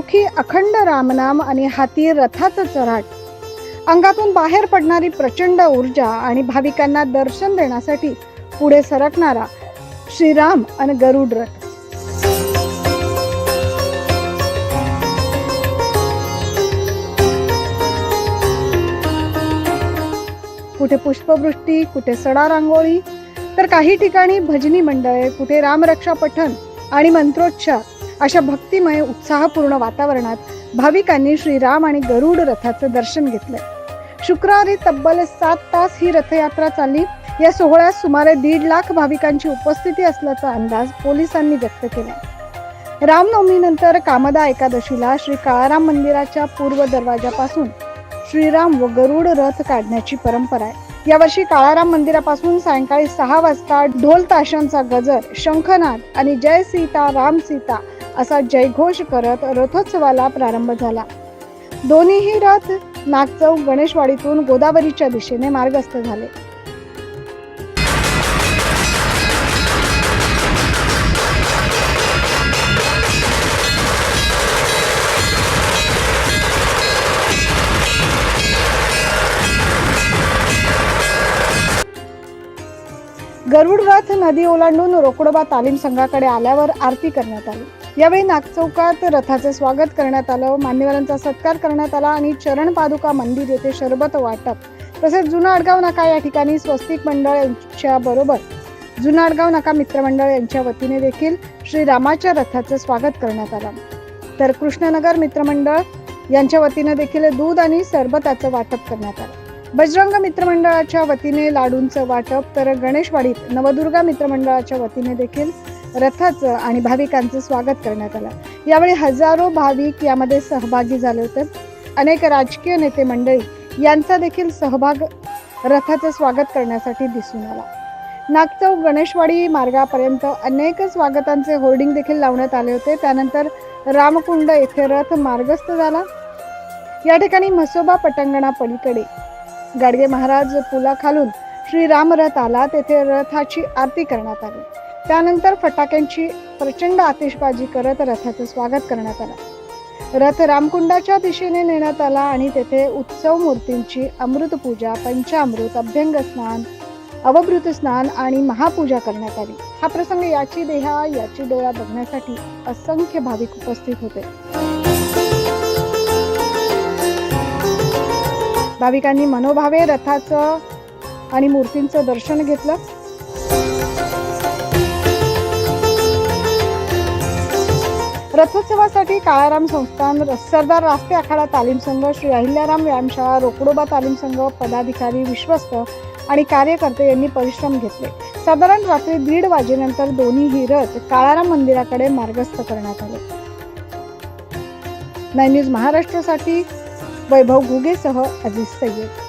अखंड रामनाम आणि हाती रथाचं चराट. अंगातून बाहेर पडणारी प्रचंड ऊर्जा आणि भाविकांना दर्शन देण्यासाठी पुढे सरकणारा श्रीराम आणि गरुड रथ. कुठे पुष्पवृष्टी कुठे सडा रांगोळी तर काही ठिकाणी भजनी मंडळे कुठे रामरक्षा पठण आणि मंत्रोच्चार. अशा भक्तिमय उत्साहपूर्ण वातावरणात भाविकांनी श्रीराम आणि गरुड रथाचं दर्शन घेतलंय. शुक्रवारी तब्बल सात तास ही रथयात्रा चालली. या सोहळ्यात सुमारे दीड लाख भाविकांची उपस्थिती असल्याचा अंदाज पोलिसांनी व्यक्त केला रामनवमीनंतर कामदा एकादशीला श्री काळाराम मंदिराच्या पूर्व दरवाजापासून श्रीराम व गरुड रथ काढण्याची परंपरा आहे. यावर्षी काळाराम मंदिरापासून सायंकाळी सहा वाजता ढोल ताशांचा गजर शंखनाद आणि जय सीता राम सीता असा जयघोष करत रथोत्सवाला प्रारंभ झाला. दोन्हीही रथ नागचौक गणेशवाडीतून गोदावरीच्या दिशेने मार्गस्थ झाले. गरुड रथ नदी ओलांडून रोकडोबा तालीम संघाकडे आल्यावर आरती करण्यात आली. यावेळी नागचौकात रथाचे स्वागत करण्यात आलं. मान्यवरांचा सत्कार करण्यात आला आणि चरण पादुका मंदिर येथे शरबत वाटप. तसेच जुना अडगाव नाका या ठिकाणी स्वस्तिक मंडळ यांच्या बरोबर जुना अडगाव नाका मित्रमंडळ यांच्या वतीने देखील श्रीरामाच्या रथाचं स्वागत करण्यात आलं. तर कृष्णनगर मित्रमंडळ यांच्या वतीने देखील दूध आणि सरबताचं वाटप करण्यात आलं. बजरंग मित्रमंडळाच्या वतीने लाडूंचं वाटप तर गणेशवाडीत नवदुर्गा मित्रमंडळाच्या वतीने देखील रथाचं आणि भाविकांचं स्वागत करण्यात आलं. यावेळी हजारो भाविक यामध्ये सहभागी झाले होते. अनेक राजकीय नेते मंडळी यांचा देखील सहभाग रथाचं स्वागत करण्यासाठी दिसून आला. नागचौक गणेशवाडी मार्गापर्यंत अनेक स्वागतांचे होर्डिंग देखील लावण्यात आले होते. त्यानंतर रामकुंड येथे रथ मार्गस्थ झाला. या ठिकाणी म्हसोबा पटांगणा पलीकडे गाडगे महाराज पुलाखालून श्री रथ आला. तेथे रथाची आरती करण्यात आली. त्यानंतर फटाक्यांची प्रचंड आतिषबाजी करत रथाचं स्वागत करण्यात आलं. रथ रामकुंडाच्या दिशेने नेण्यात आला आणि तेथे उत्सव मूर्तींची अमृत पूजा पंचामृत अभ्यंग स्नान अवभृत स्नान आणि महापूजा करण्यात आली. हा प्रसंग याची देहा याची डोळा बघण्यासाठी असंख्य भाविक उपस्थित होते. भाविकांनी मनोभावे रथाचं आणि मूर्तींचं दर्शन घेतलं. रथोत्सवासाठी काळाराम संस्थान सरदार रास्ते आखाडा तालीम संघ श्री अहिल्याराम व्यायामशाळा रोकडोबा तालीम संघ पदाधिकारी विश्वस्त आणि कार्यकर्ते यांनी परिश्रम घेतले. साधारण रात्री दीड वाजेनंतर दोन्ही रथ काळाराम मंदिराकडे मार्गस्थ करण्यात आले. नाईन न्यूज महाराष्ट्रासाठी वैभव घुगेसह अजिज सय्यद